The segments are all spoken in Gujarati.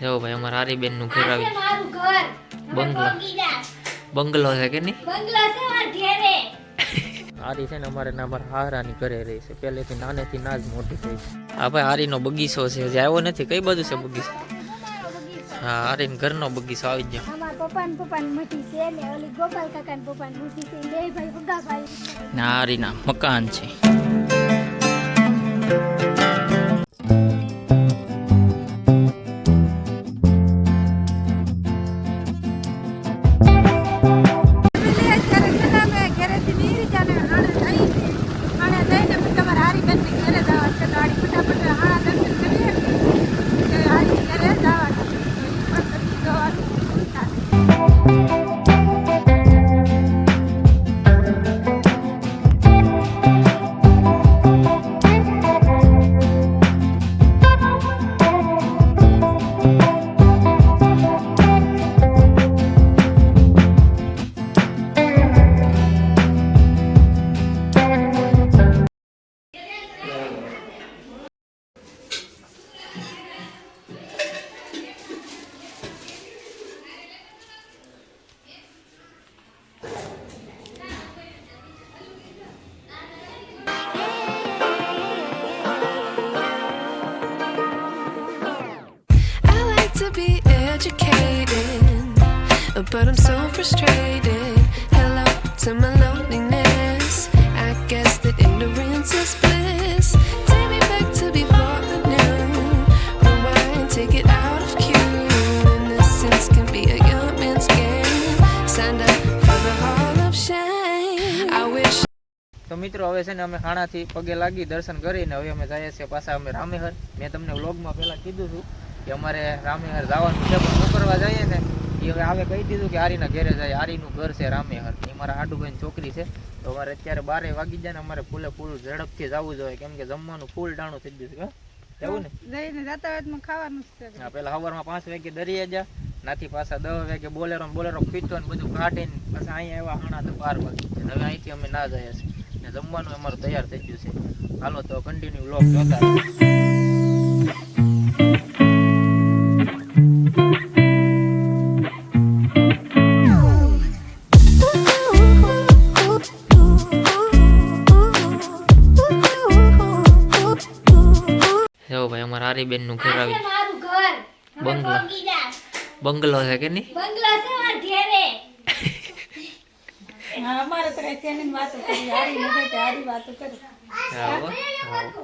જો ભાઈ અમારા હારીબેનનું ઘર આવી. બંગલો. બંગલો છે કે નહીં? બંગલો છે મારા ઘેરે. હારી છે ને અમારે ના અમારા હારાની ઘરે રહી છે. પહેલેથી નાનેથી ના જ મોટી થઈ છે. હા ભાઈ હારીનો બગીચો છે. હજી આવ્યો નથી? કઈ બધું છે બગીચો? હા હારીન ઘરનો બગીચો આવી ગયો. અમારા પપ્પા ને પપ્પા ની મઠી છે ને ઓલી ગોપાલ કાકા ને પપ્પા છે. બે ભાઈ ભાઈ. ને હારીના મકાન છે. أنا أنا મિત્રો હવે છે ને અમે ખાણાથી પગે લાગી દર્શન કરીને હવે અમે જઈએ છીએ પાછા અમે રામેહર મેં તમને વ્લોગમાં પહેલાં કીધું હતું કે અમારે રામેહર જવાનું છે પણ શું કરવા જઈએ ને એ હવે આવે કહી દીધું કે આરીના ઘરે જાય આરીનું ઘર છે રામેહર એ મારા હાડુભાઈની છોકરી છે. તો અમારે અત્યારે બારે વાગી જાય ને અમારે ફૂલે ફૂલ ઝડપથી જવું જોઈએ. કેમ કે જમવાનું ફૂલ ટાણું થઈ ગયું છે એવું ને? જઈને જાતાવાતમાં ખાવાનું જ છે હા પેલા સવારમાં પાંચ વાગે દરિયા જા નાથી પાછા દસ વાગે બોલેરો બોલેરો ખીચો ને બધું કાઢીને પાછા અહીંયા આવ્યા હાણા તો બાર વાગે. હવે અહીંથી અમે ના જઈએ છીએ. ને જમવાનું અમારું તૈયાર થઈ ગયું છે. હાલો તો કન્ટિન્યુ લોક જોતા ભાઈ બેનનું ઘર. આવી બંગલો. બંગલો છે કે નહીં? બંગલો છે મારા ઘેરે. અમારે તો કઈ વાતો કરી હારી નથી હારી વાતો કરી. આવો આવો.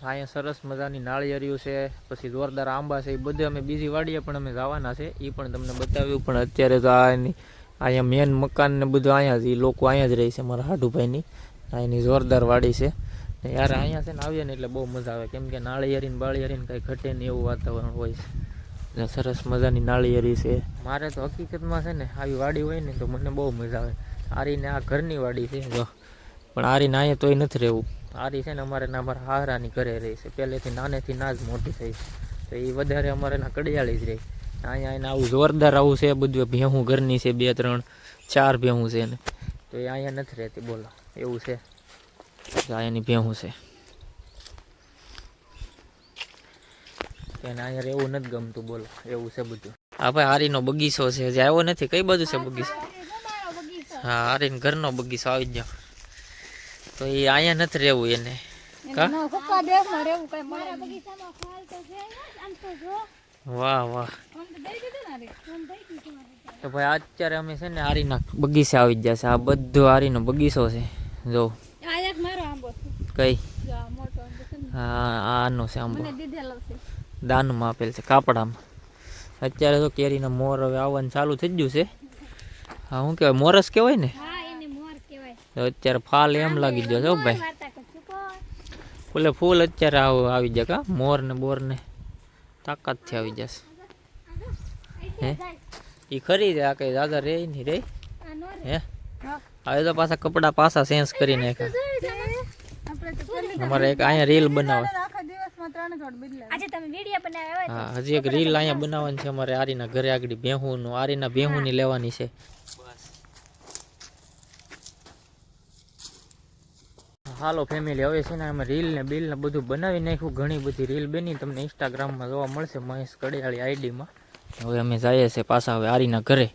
અહીંયા સરસ મજાની નાળિયેરિયું છે પછી જોરદાર આંબા છે એ બધે અમે બીજી વાડીએ પણ અમે જવાના છે એ પણ તમને બતાવ્યું પણ અત્યારે તો આ અહીંયા મેન મકાન ને બધું અહીંયા જ એ લોકો અહીંયા જ રહે છે મારા હાડુભાઈની. આ એની જોરદાર વાડી છે. યાર અહીંયા છે ને આવીએ ને એટલે બહુ મજા આવે. કેમ કે નાળિયેરી ને બાળિયેરી ને કાંઈ ઘટે ને એવું વાતાવરણ હોય છે. ને સરસ મજાની નાળિયેરી છે. મારે તો હકીકતમાં છે ને આવી વાડી હોય ને તો મને બહુ મજા આવે. આરીને આ ઘરની વાડી છે. જો. પણ આરીને અહીંયા તોય નથી રહેવું. આરી છે ને અમારે ના અમારા હારાની ઘરે રહી છે. પહેલેથી નાનેથી ના જ મોટી થઈ તો એ વધારે અમારે ના કડિયાળી જ રહી. અહીંયા એને આવું જોરદાર આવું છે. બધું ભેહું ઘરની છે બે ત્રણ, ચાર ભેહું છે ને. તો એ અહીંયા નથી રહેતી બોલો. એવું છે. એની ભેહું છે. એને અહીંયા રહેવું નથી ગમતું બોલો. એવું છે બધું. હા ભાઈ હારીનો બગીચો છે. હજી આવ્યો નથી? કઈ બાજુ છે બગીચો? હા હારીને ઘરનો બગીચો આવી ગયો. તો એ અહીંયા નથી રહેવું એને. વાહ વાહ. તો ભાઈ અત્યારે અમે છે ને હારીના બગીચા આવી ગયા છે. આ બધો હારીનો બગીચો છે. જો. કઈ? હા આનો છે આંબો. દાનમાં આપેલ છે કાપડામાં. અત્યારે તો કેરીના મોર હવે આવવાનું ચાલુ થઈ ગયું છે. હા શું કહેવાય મોરસ કહેવાય ને? અત્યારે ફાલ એમ લાગી ગયો છે ભાઈ. વાર્તા ફૂલે અત્યારે આવ આવી જાય કા મોર ને બોર ને તાકાતથી આવી જશે. હે? એ ખરી રે આ કઈ દાદા રે નહીં રે? હે. હવે તો પાછા કપડાં પાછા ચેન્જ કરી નાખ્યા. અમારે એક અહીંયા રીલ બનાવે. આખા દિવસમાં ત્રણ જોડ બદલાય આજે તમે વીડિયો બનાવ્યા હા હજી એક રીલ અહીંયા બનાવવાની છે અમારે આરીના ઘરે આગળ ભેહુંનું. આરીના ભેહુંની લેવાની છે. હાલો ફેમિલી હવે છે ને અમે રીલ ને બિલ ને બધું બનાવી નાખ્યું. ઘણી બધી રીલ બની. તમને ઇન્સ્ટાગ્રામમાં જોવા મળશે મહેશ કડિયાળી આઈડીમાં. હવે અમે જઈએ છીએ પાછા હવે આરીના ઘરે.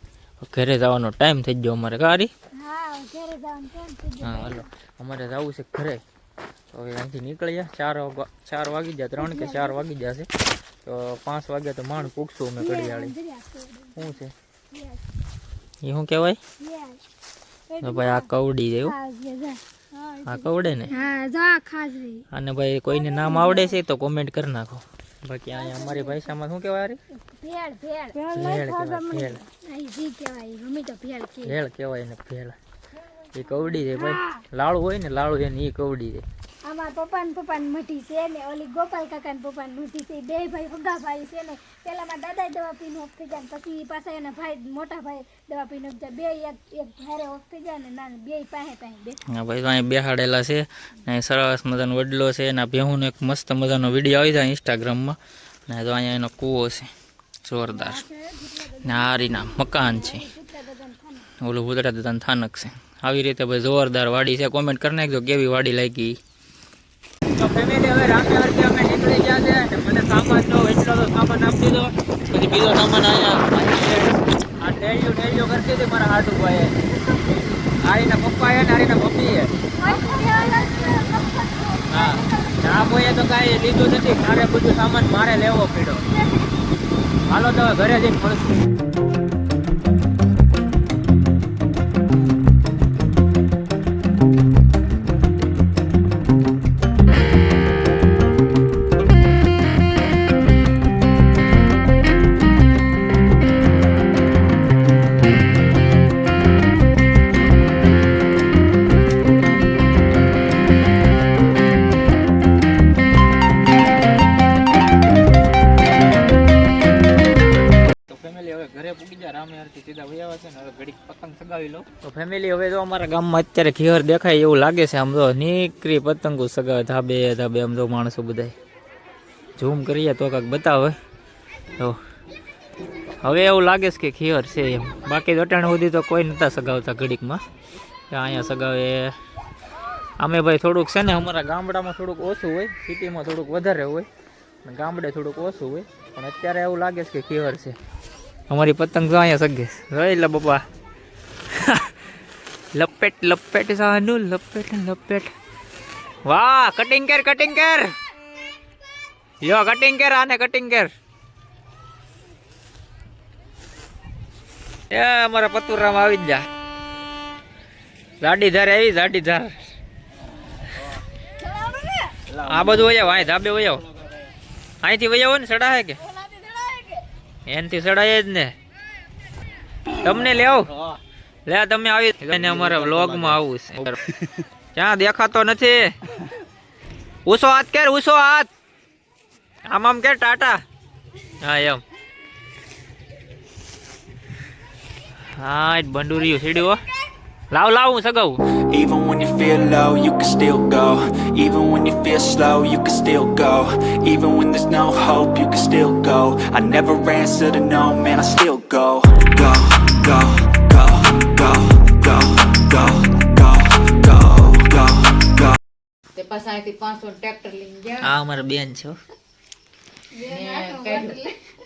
ઘરે જવાનો ટાઈમ થઈ ગયો અમારે. કારી હા ઘરે જવાનું કેમ થઈ હા હાલો. અમારે જવું છે ઘરે. તો અહીંથી નીકળ્યા ચાર ચાર વાગી ગયા, ત્રણ કે ચાર વાગી જશે તો પાંચ વાગ્યા તો માણ પૂગશું અમે કડિયાળી શું છે? એ શું કહેવાય? ભાઈ આ કવડી જેવું આ કવડે ને? અને ભાઈ કોઈને નામ આવડે છે તો કોમેન્ટ કરી નાખો. બાકી અહીંયા અમારી ભાષામાં શું કહેવાય અરે ભેળ ભેળ. ભેળ કહેવાય ને ભેળ. એ કવડી છે ભાઈ. લાડુ હોય ને લાડુ છે ને એ કવડી છે. આમાં પપ્પા ને પપ્પા મઠી છે ને, ઓલી ગોપાલ કાકા ને પપ્પા મઠી છે બે ભાઈ હગા ભાઈ છે ને પેલામાં દાદા દવા પીને ઓફ થઈ જાય પછી પાછા એના ભાઈ, મોટા ભાઈ દવા પીને ઓફ જાય. બે એક એક ભારે ઓફ થઈ જાય ને ના બે પાસે પાસે બે હા, ભાઈ અહીં બેહાડેલા છે ને સરસ મજાનો વડલો છે એના ભેહુંનો એક મસ્ત મજાનો વીડિયો આવી જાય ઇન્સ્ટાગ્રામમાં ને તો અહીંયા એનો કૂવો છે, જોરદાર. ને આ રીના મકાન છે. ઓલું દાદાનું થાનક છે. આવી રીતે ભાઈ જોરદાર વાડી છે. કોમેન્ટ કરી નાખજો કેવી વાડી લાગી. ફેમિલી હવે રામે હરકે અમે નીકળી ગયા છે અને મને સામાન તો સામાન આપી દીધો. બીજો સામાન અહીંયા આ ટેલિયો ટેલિયો કરતી હતી મારા હાથ ભાઈ આરીના પપ્પા એ ને આરીના મમ્મી એ હા. ના કોઈએ તો કાંઈ લીધું નથી. મારે બધું સામાન મારે લેવો પડ્યો. હાલો તો ઘરે જઈને મળશું તો ફેમિલી હવે તો અમારા ગામમાં અત્યારે ઘેર દેખાય એવું લાગે છે, આમ તો નીકળી પતંગો સગા ધાબે ધાબે, આમ તો માણસો બધા ઝૂમ કરીએ તો કાંઈક બતાવે. તો હવે એવું લાગે છે કે ખીહર છે એમ. બાકી અટાણ સુધી તો કોઈ નહોતા સગાવતા ઘડીકમાં. કે અહીંયા સગાવે. અમે ભાઈ થોડુંક છે ને, અમારા ગામડામાં થોડુંક ઓછું હોય, સિટીમાં થોડુંક વધારે હોય ગામડે થોડુંક ઓછું હોય. પણ અત્યારે એવું લાગે છે કે ખીવર છે. અમારી પતંગ તો અહીંયા સગે. બપા બાપા. લપેટ લપેટ સાનુ લપેટ લપેટ. વાહ કટિંગ કર કટિંગ કર. યો કટિંગ કર આને કટિંગ કર. એ અમારા પતુરામ આવી જ જા. જાડી ધાર આવી જાડી ધાર. આ બધું વયાવ અહીં ધાબે વયાવ અહીંથી વયાવો ને સડાય કે? એનથી સડાય જ ને. તમને લેવ. લે તમે આવી અને અમારા વ્લોગમાં આવું છે ક્યાં દેખાતો નથી ઉસો હાથ કેર ઉસો હાથ આમ આમ કે ટાટા હા એમ હા જ બંડુરિયું સીડ્યું હો. લાવ લાવ હું સગાવું Even when you feel low, you can still go. Even when you feel slow, you can still go. Even when there's no hope, you can still go. I never answer to no, man, I still go. Go, go, go, go, તે પાંચસો ટ્રેક્ટર લઈને ગયા આ અમારા બેન છો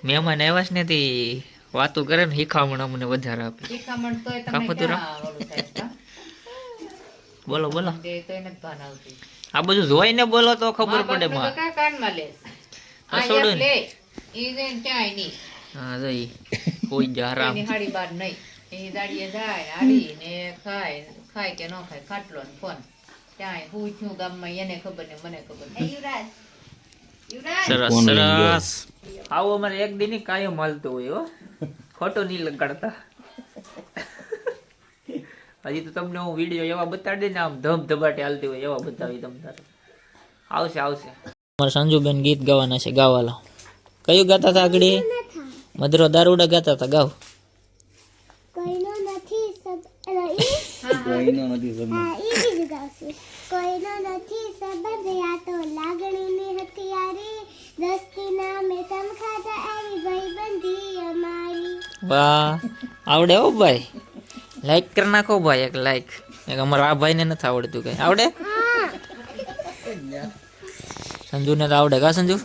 મહેમાન આવ્યા છે ને તે વાતો કરે ને શીખામણ અમને વધારે આપે શિખામણ તો હા? બોલો બોલો. આ બધું જોઈને બોલો તો ખબર મા પડે માં કાનમાં લે? આ લે, ઈ જે ત્યાંય નહીં. હા જોઈ કોઈ જા આરામ એની હાડી બાર નહીં. એ દાડીએ જાય, હાડી ને ખાય, ખાય કે ન ખાય, ખાટલો ને ફોન. ત્યાંય હું છું ગામમાં એને ખબર ને મને ખબર. નહીં. સરસ સરસ. આવું અમારે એક દિન કાયમ હાલતું હોય હો. ખોટો નહીં લગાડતા. હજી તો તમને હું વીડિયો એવા બતાડી ને આમ ધબ ધબાટી હાલતી હોય એવા બતાવી તમ તારે આવશે આવશે. અમારા સંજુબેન ગીત ગાવાના છે ગાવાલા. કયું ગાતા હતા આગળ? મધરો દારૂડા ગાતા હતા ગાવ. કોઈનો નથી સબ કોઈનો નથી સંબંધ કોઈનો નથી સંબંધ આ તો લાગણીની હથિયારી. દસ્તી નામે સમખાતા આવી ભાઈબંધી અમારી. વાહ આવડે ઓ ભાઈ. લાઈક કરી નાખો ભાઈ એક લાઈક એક અમારા આ ભાઈને નથી આવડતું કઈ. આવડે? સંજુને તો આવડે કા સંજુ?